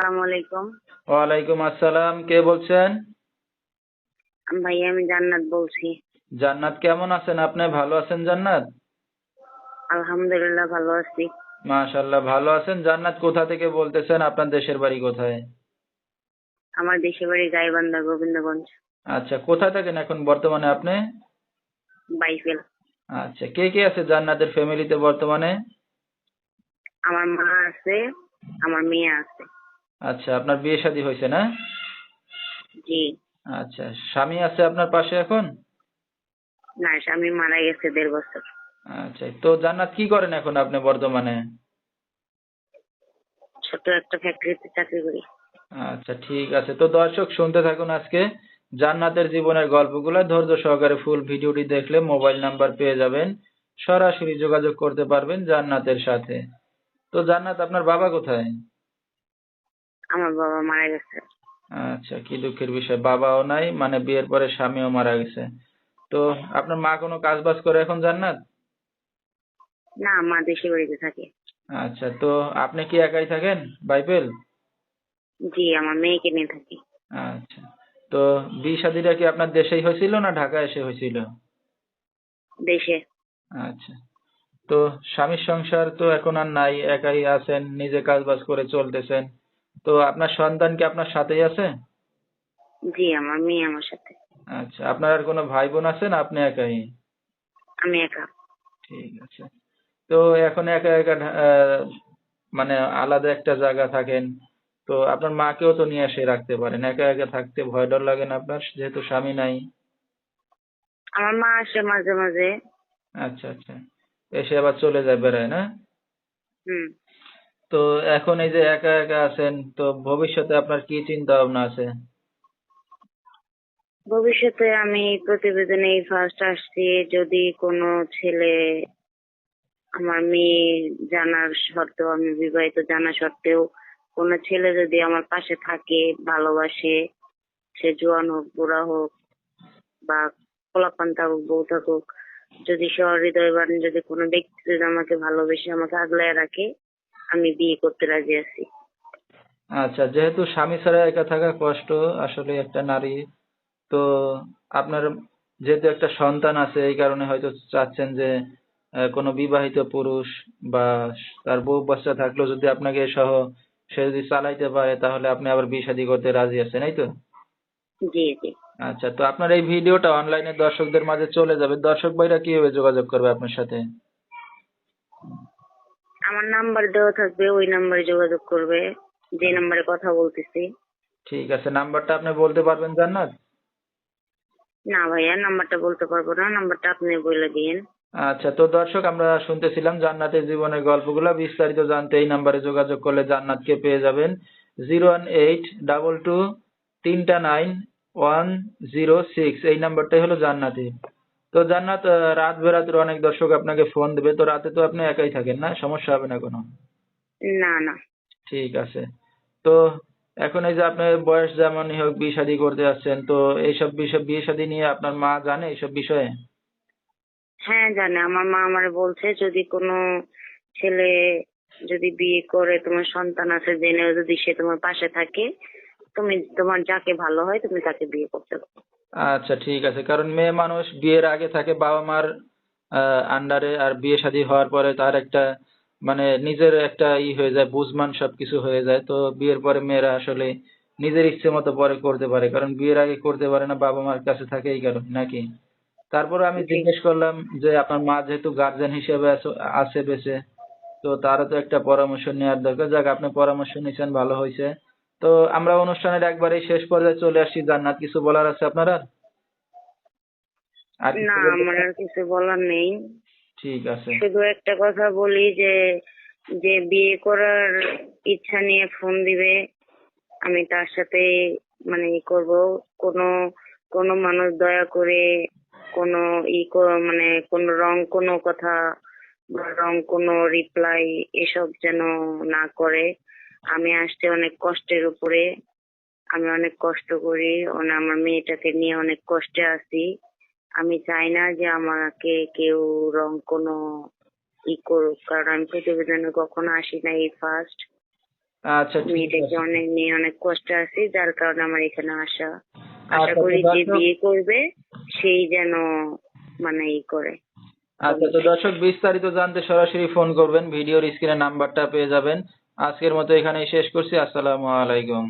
আসসালামু আলাইকুম। ওয়ালাইকুম আসসালাম কে বলছেন? ভাই আমি জান্নাত বলছি। জান্নাত কেমন আছেন আপনি? ভালো আছেন জান্নাত? আলহামদুলিল্লাহ ভালো আছি। মাশাল্লাহ ভালো আছেন? জান্নাত কোথা থেকে বলতেছেন? আপনার দেশের বাড়ি কোথায়? আমার দেশের বাড়ি গাইবান্ধা গোবিন্দগঞ্জ। আচ্ছা কোথায় থাকেন এখন বর্তমানে আপনি? বাইফেল। আচ্ছা কে কে আছে জান্নাতের ফ্যামিলিতে বর্তমানে? আমার মা আছে আমার মেয়ে আছে। আচ্ছা আপনার বিয়ে শাদী হয়েছে না? জি। আচ্ছা স্বামী আছে আপনার পাশে এখন? না স্বামী মারা গেছে দেড় বছর। আচ্ছা তো জান্নাত কি করেন এখন আপনি বর্তমানে? ছোট একটা ফ্যাক্টরিতে চাকরি করি। আচ্ছা ঠিক আছে। তো দর্শক শুনতে থাকুন আজকে জান্নাতের জীবনের গল্পগুলো। ধৈর্য সহকারে ফুল ভিডিওটি দেখলে মোবাইল নাম্বার পেয়ে যাবেন। সরাসরি যোগাযোগ করতে পারবেন জান্নাতের সাথে। তো জান্নাত আপনার বাবা কোথায়? আমার বাবা মারা গেছে। আচ্ছা কি দুঃখের বিষয়। বাবাও নাই মানে বিয়ের পরে স্বামীও মারা গেছে। তো আপনার মা কোনো কাজ বাজ করে এখন জান্নাত? না মা দেশের বাড়িতে থাকে। আচ্ছা তো আপনি কি একাই থাকেন বাইবেল জি আমার মেয়েকে নিয়ে থাকি। আচ্ছা তো বিয়ে শাদীটা কি আপনার দেশেই হয়েছিল না ঢাকা এসে হয়েছিল? দেশে। আচ্ছা তো স্বামীর সংসার তো এখন আর নাই একাই আছেন নিজে কাজ বাজ করে চলতেছেন। তো আপনার সন্তান কি আপনার সাথেই আছে? জি আমার মেয়ে আমার সাথে। আচ্ছা আপনার আর কোনো ভাই বোন আছে না আপনি একাই? আমি একা। ঠিক আছে। তো এখন একা একা মানে আলাদা একটা জায়গা থাকেন তো আপনার মাকেও তো নিয়ে এসে রাখতে পারেন। একা একা থাকতে ভয় ডর লাগে না আপনার যেহেতু স্বামী নাই। আমার মা আসে মাঝে মাঝে। আচ্ছা আচ্ছা। এসে আবার চলে যায় বেড়ায় না? হুম। তো এখন এই যে একা একা আছেন, তো ভবিষ্যতে আপনার কি চিন্তা ভাবনা আছে? ভবিষ্যতে আমি প্রতিবেদনে এই ফার্স্ট আসছি, যদি কোনো ছেলে আমার মেয়ে জানার সত্ত্বেও আমি বিবাহিত জানা সত্ত্বেও কোনো ছেলে যদি আমার পাশে থাকে, ভালোবাসে, সে জোয়ান হোক, বুড়া হোক বা পোলাপান থাকুক, বউ থাকুক, যদি সহৃদয়বান, যদি কোনো ব্যক্তি যদি আমাকে ভালোবেসে আমাকে আগলায় রাখে আমি বিয়ে করতে রাজি আছি। আচ্ছা যেহেতু স্বামী ছাড়া একা থাকা কষ্ট আসলে একটা নারী তো আপনার যেহেতু একটা সন্তান আছে এই কারণে হয়তো চাচ্ছেন যে আহ, কোনো বিবাহিত পুরুষ বা তার বউ বাচ্চা থাকলেও যদি আপনাকে সহ সে যদি চালাইতে পারে তাহলে আপনি আবার বিয়ে শাদী করতে রাজি আছেন এই তো? জি জি। আচ্ছা তো আপনার এই ভিডিওটা অনলাইনে দর্শকদের মাঝে চলে যাবে। দর্শক ভাইরা কীভাবে যোগাযোগ করবে আপনার সাথে? আমার নাম্বার দেওয়া থাকবে ওই নাম্বারে যোগাযোগ করবে যে নাম্বারে কথা বলতেছি। ঠিক আছে নাম্বারটা আপনি বলতে পারবেন জান্নাত? না ভাইয়া নাম্বারটা বলতে পারব না নাম্বারটা আপনি বলে দিন। আচ্ছা তো দর্শক আমরা শুনতেছিলাম জান্নাতের জীবনের গল্পগুলো। বিস্তারিত জানতে এই নাম্বারে যোগাযোগ করলে জান্নাতকে পেয়ে যাবেন। Zero one eight double two তিনটা নাইন ওয়ান জিরো সিক্স এই নাম্বারটাই হলো জান্নাতি। তো জান্নাত রাত বেরাতের অনেক দর্শক আপনাকে ফোন দেবে। তো রাতে তো আপনি একাই থাকেন না? সমস্যা হবে না কোনো? না না। ঠিক আছে। তো এখন এই যে আপনার বয়স যেমনই হোক বিয়ে শাদী করতে যাচ্ছেন তো এইসব বিষয় বিয়ে শাদী নিয়ে আপনার মা জানে এইসব বিষয়ে? হ্যাঁ জানে। আমার মা আমার বলছে যদি কোনো ছেলে যদি বিয়ে করে তোমার সন্তান আছে জেনেও যদি সে তোমার পাশে থাকে তুমি তোমার যাকে ভালো হয় তুমি তাকে বিয়ে করতে পারো। আচ্ছা ঠিক আছে। কারণ মেয়ে মানুষ বিয়ের আগে থাকে বাবা মার আন্ডারে আর বিয়ে শাদী হওয়ার পরে তার একটা মানে নিজের একটা ই হয়ে যায় বুঝমান সবকিছু হয়ে যায়। তো বিয়ের পরে মেয়েরা আসলে নিজের ইচ্ছে মতো পরে করতে পারে। কারণ বিয়ের আগে করতে পারে না বাবা মার কাছে থাকে এই কারণে নাকি? তারপরে আমি জিজ্ঞেস করলাম যে আপনার মা যেহেতু গার্জেন হিসেবে আছো- বেঁচে তো তারও তো একটা পরামর্শ নেওয়ার দরকার। যাক আপনি পরামর্শ নিয়েছেন ভালো হয়েছে। তো আমরা অনুষ্ঠানের একবারেই শেষ পর্যায়ে চলে আসছি জান্নাত কিছু বলার আছে আপনার? আর? না আমার আর কিছু বলার নেই। ঠিক আছে। শুধু একটা কথা বলি যে যে বিয়ে করার ইচ্ছা নিয়ে ফোন দিবে আমি তার সাথে মানে ই করব। কোনো কোনো মানুষ দয়া করে কোনো ই মানে কোনো রং কোনো কথা বা রং কোনো রিপ্লাই এসব যেন না করে। আমি আসতে অনেক কষ্টের উপরে আমি অনেক কষ্ট করি আমার মেয়েটাকে নিয়ে অনেক কষ্টে আছি। আমি চাই না যে আমাকে কেউ রং কোনো ই করুক কারণ আমি প্রতিবেদনে কখনো আসি না এই ফার্স্ট আচ্ছা মেয়েটাকে অনেক নিয়ে অনেক কষ্ট আছি যার কারণে আমার এখানে আসা। আশা আচ্ছা, করি যে বিয়ে করবে সেই যেন মানে ই করে। আচ্ছা তো দর্শক বিস্তারিত জানতে সরাসরি ফোন করবেন ভিডিওর স্ক্রিনে নাম্বারটা পেয়ে যাবেন। আজকের মতো এখানেই শেষ করছি। আসসালামু আলাইকুম।